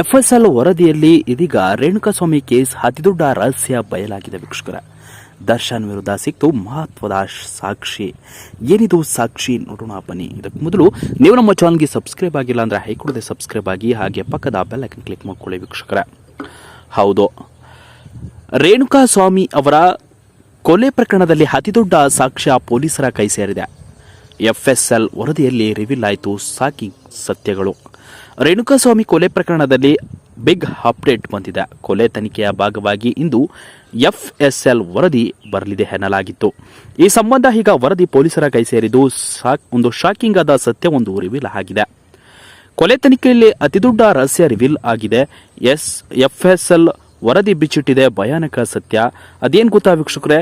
FSL ವರದಿಯಲ್ಲಿ ಇದೀಗ Renukaswamy case ಅತಿದೊಡ್ಡ ರಹಸ್ಯ ಬಯಲಾಗಿದೆ ವೀಕ್ಷಕರ. ದರ್ಶನ್ ವಿರುದ್ಧ ಸಿಕ್ತು ಮಹತ್ವದ ಸಾಕ್ಷಿ. ಏನಿದು ಸಾಕ್ಷಿ ನೋಡೋಣ ಬನ್ನಿ. ಇದಕ್ಕೆ ಮೊದಲು ನೀವು ನಮ್ಮ ಚಾನಲ್ಗೆ ಸಬ್ಸ್ಕ್ರೈಬ್ ಆಗಿಲ್ಲ ಅಂದ್ರೆ ಹೈಕೊಡದೆ ಸಬ್ಸ್ಕ್ರೈಬ್ ಆಗಿ ಹಾಗೆ ಪಕ್ಕದ ಬೆಲ್ ಐಕನ್ ಕ್ಲಿಕ್ ಮಾಡ್ಕೊಳ್ಳಿ ವೀಕ್ಷಕರ. ಹೌದು. ರೇಣುಕಾಸ್ವಾಮಿ ಅವರ ಕೊಲೆ ಪ್ರಕರಣದಲ್ಲಿ ಅತಿದೊಡ್ಡ ಸಾಕ್ಷ್ಯ ಪೊಲೀಸರ ಕೈ ಸೇರಿದೆ. ಎಫ್ಎಸ್ಎಲ್ ವರದಿಯಲ್ಲಿ ರಿವೀಲ್ ಆಯಿತು ಸಾಕಿ ಸತ್ಯಗಳು. ರೇಣುಕಾಸ್ವಾಮಿ ಕೊಲೆ ಪ್ರಕರಣದಲ್ಲಿ ಬಿಗ್ ಅಪ್ಡೇಟ್ ಬಂದಿದೆ. ಕೊಲೆ ತನಿಖೆಯ ಭಾಗವಾಗಿ ಇಂದು ಎಫ್ಎಸ್ಎಲ್ ವರದಿ ಬರಲಿದೆ ಎನ್ನಲಾಗಿತ್ತು. ಈ ಸಂಬಂಧ ಈಗ ವರದಿ ಪೊಲೀಸರ ಕೈ ಸೇರಿದ್ದು ಒಂದು ಶಾಕಿಂಗ್ ಆದ ಸತ್ಯವೊಂದು ರಿವೀಲ್ ಆಗಿದೆ. ಕೊಲೆ ತನಿಖೆಯಲ್ಲಿ ಅತಿದೊಡ್ಡ ರಹಸ್ಯ ರಿವೀಲ್ ಆಗಿದೆ. ಎಸ್, ಎಫ್ಎಸ್ಎಲ್ ವರದಿ ಬಿಚ್ಚಿಟ್ಟಿದೆ ಭಯಾನಕ ಸತ್ಯ. ಅದೇನ್ ಗೊತ್ತಾ ವೀಕ್ಷಕರೇ?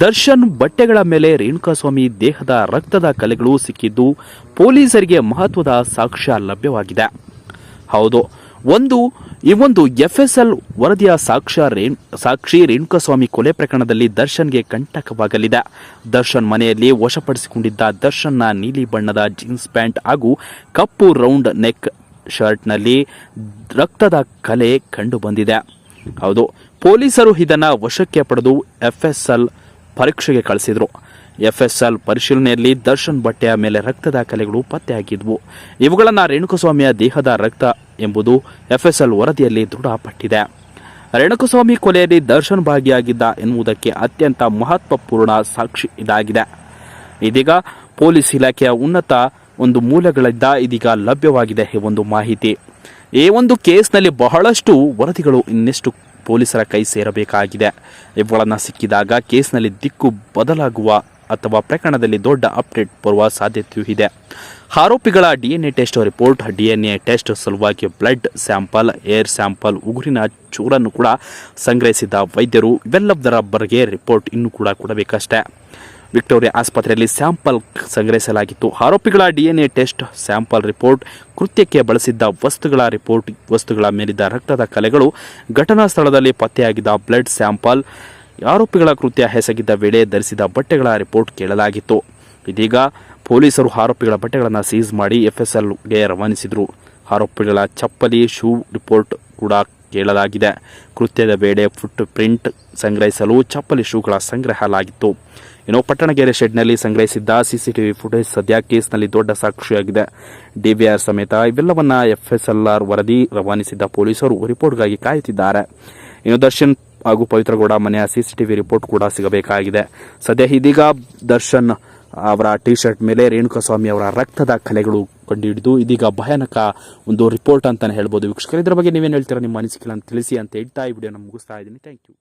ದರ್ಶನ್ ಬಟ್ಟೆಗಳ ಮೇಲೆ ರೇಣುಕಾಸ್ವಾಮಿ ದೇಹದ ರಕ್ತದ ಕಲೆಗಳು ಸಿಕ್ಕಿದ್ದು ಪೊಲೀಸರಿಗೆ ಮಹತ್ವದ ಸಾಕ್ಷ್ಯ ಲಭ್ಯವಾಗಿದೆ. ಹೌದು, ಒಂದು, ಈ ಒಂದು ಎಫ್ಎಸ್ಎಲ್ ವರದಿಯ ಸಾಕ್ಷ್ಯ ರೇಣ್, ಸಾಕ್ಷಿ ರೇಣುಕಾಸ್ವಾಮಿ ಕೊಲೆ ಪ್ರಕರಣದಲ್ಲಿ ದರ್ಶನ್ಗೆ ಕಂಟಕವಾಗಲಿದೆ. ದರ್ಶನ್ ಮನೆಯಲ್ಲಿ ವಶಪಡಿಸಿಕೊಂಡಿದ್ದ ದರ್ಶನ್ನ ನೀಲಿ ಬಣ್ಣದ ಜೀನ್ಸ್ ಪ್ಯಾಂಟ್ ಹಾಗೂ ಕಪ್ಪು ರೌಂಡ್ ನೆಕ್ ಶರ್ಟ್ನಲ್ಲಿ ರಕ್ತದ ಕಲೆ ಕಂಡು ಬಂದಿದೆ ಹೌದು. ಪೊಲೀಸರು ಇದನ್ನು ವಶಕ್ಕೆ ಪಡೆದು ಎಫ್ಎಸ್ಎಲ್ ಪರೀಕ್ಷೆಗೆ ಕಳಿಸಿದರು. ಎಫ್ಎಸ್ಎಲ್ ಪರಿಶೀಲನೆಯಲ್ಲಿ ದರ್ಶನ್ ಬಟ್ಟೆಯ ಮೇಲೆ ರಕ್ತದ ಕಲೆಗಳು ಪತ್ತೆಯಾಗಿದ್ವು. ಇವುಗಳನ್ನು ರೇಣುಕಸ್ವಾಮಿಯ ದೇಹದ ರಕ್ತ ಎಂಬುದು ಎಫ್ಎಸ್ಎಲ್ ವರದಿಯಲ್ಲಿ ದೃಢಪಟ್ಟಿದೆ. ರೇಣುಕಸ್ವಾಮಿ ಕೊಲೆಯಲ್ಲಿ ದರ್ಶನ್ ಭಾಗಿಯಾಗಿದ್ದ ಎನ್ನುವುದಕ್ಕೆ ಅತ್ಯಂತ ಮಹತ್ವಪೂರ್ಣ ಸಾಕ್ಷಿ ಇದಾಗಿದೆ. ಇದೀಗ ಪೊಲೀಸ್ ಇಲಾಖೆಯ ಉನ್ನತ ಒಂದು ಮೂಲಗಳಿಂದ ಇದೀಗ ಲಭ್ಯವಾಗಿದೆ ಈ ಒಂದು ಮಾಹಿತಿ. ಈ ಒಂದು ಕೇಸ್ನಲ್ಲಿ ಬಹಳಷ್ಟು ವರದಿಗಳು ಇನ್ನೆಷ್ಟು ಪೊಲೀಸರ ಕೈ ಸೇರಬೇಕಾಗಿದೆ. ಇವುಗಳನ್ನು ಸಿಕ್ಕಿದಾಗ ಕೇಸ್ನಲ್ಲಿ ದಿಕ್ಕು ಬದಲಾಗುವ ಅಥವಾ ಪ್ರಕರಣದಲ್ಲಿ ದೊಡ್ಡ ಅಪ್ಡೇಟ್ ಬರುವ ಸಾಧ್ಯತೆಯೂ ಇದೆ. ಆರೋಪಿಗಳ DNA test report, DNA test ಸಲುವಾಗಿ ಬ್ಲಡ್ ಸ್ಯಾಂಪಲ್, ಏರ್ ಸ್ಯಾಂಪಲ್, ಉಗುರಿನ ಚೂರನ್ನು ಕೂಡ ಸಂಗ್ರಹಿಸಿದ ವೈದ್ಯರು, ಇವೆಲ್ಲದರ ಬಗ್ಗೆ ರಿಪೋರ್ಟ್ ಇನ್ನೂ ಕೂಡ ಕೊಡಬೇಕಷ್ಟೇ. ವಿಕ್ಟೋರಿಯಾ ಆಸ್ಪತ್ರೆಯಲ್ಲಿ ಸ್ಯಾಂಪಲ್ ಸಂಗ್ರಹಿಸಲಾಗಿತ್ತು. ಆರೋಪಿಗಳ ಡಿಎನ್ಎ ಟೆಸ್ಟ್, ಸ್ಯಾಂಪಲ್ ರಿಪೋರ್ಟ್, ಕೃತ್ಯಕ್ಕೆ ಬಳಸಿದ್ದ ವಸ್ತುಗಳ ರಿಪೋರ್ಟ್, ವಸ್ತುಗಳ ಮೇಲಿದ್ದ ರಕ್ತದ ಕಲೆಗಳು, ಘಟನಾ ಸ್ಥಳದಲ್ಲಿ ಪತ್ತೆಯಾಗಿದ್ದ ಬ್ಲಡ್ ಸ್ಯಾಂಪಲ್, ಆರೋಪಿಗಳ ಕೃತ್ಯ ಹೆಸಗಿದ್ದ ವೇಳೆ ಧರಿಸಿದ ಬಟ್ಟೆಗಳ ರಿಪೋರ್ಟ್ ಕೇಳಲಾಗಿತ್ತು. ಇದೀಗ ಪೊಲೀಸರು ಆರೋಪಿಗಳ ಬಟ್ಟೆಗಳನ್ನು ಸೀಸ್ ಮಾಡಿ ಎಫ್ಎಸ್ಎಲ್ಗೆ ರವಾನಿಸಿದರು. ಆರೋಪಿಗಳ ಚಪ್ಪಲಿ, ಶೂ ರಿಪೋರ್ಟ್ ಕೂಡ ಕೇಳಲಾಗಿದೆ. ಕೃತ್ಯದ ವೇಳೆ ಫುಟ್ ಪ್ರಿಂಟ್ ಸಂಗ್ರಹಿಸಲು ಚಪ್ಪಲಿ ಶೂಗಳ ಸಂಗ್ರಹಲಾಗಿತ್ತು. ಇನ್ನು ಪಟ್ಟಣಗೆರೆ ಶೆಡ್ನಲ್ಲಿ ಸಂಗ್ರಹಿಸಿದ್ದ ಸಿಸಿಟಿವಿ ಫುಟೇಜ್ ಸದ್ಯ ಕೇಸ್ನಲ್ಲಿ ದೊಡ್ಡ ಸಾಕ್ಷಿಯಾಗಿದೆ. ಡಿವಿಆರ್ ಸಮೇತ ಇವೆಲ್ಲವನ್ನ ಎಫ್ಎಸ್ಎಲ್ಆರ್ ವರದಿ ರವಾನಿಸಿದ್ದ ಪೊಲೀಸರು ರಿಪೋರ್ಟ್ಗಾಗಿ ಕಾಯುತ್ತಿದ್ದಾರೆ. ಇನ್ನು ದರ್ಶನ್ ಹಾಗೂ ಪವಿತ್ರಗೌಡ ಮನೆಯ ಸಿಸಿಟಿವಿ ರಿಪೋರ್ಟ್ ಕೂಡ ಸಿಗಬೇಕಾಗಿದೆ. ಸದ್ಯ ಇದೀಗ ದರ್ಶನ್ ಅವರ ಟಿ ಶರ್ಟ್ ಮೇಲೆ ರೇಣುಕಾಸ್ವಾಮಿ ಅವರ ರಕ್ತದ ಕಲೆಗಳು ಕಂಡುಹಿಡಿದು ಇದೀಗ ಭಯಾನಕ ಒಂದು ರಿಪೋರ್ಟ್ ಅಂತಾನೆ ಹೇಳ್ಬೋದು. ವೀಕ್ಷಕರು, ಇದರ ಬಗ್ಗೆ ನೀವೇನು ಹೇಳ್ತೀರಾ? ನಿಮ್ಮ ಅನಿಸಿಕೆ ತಿಳಿಸಿ ಅಂತ ಹೇಳ್ತಾ ಈ ವಿಡಿಯೋನ ಮುಗಿಸ್ತಾ ಇದ್ದೀನಿ. Thank you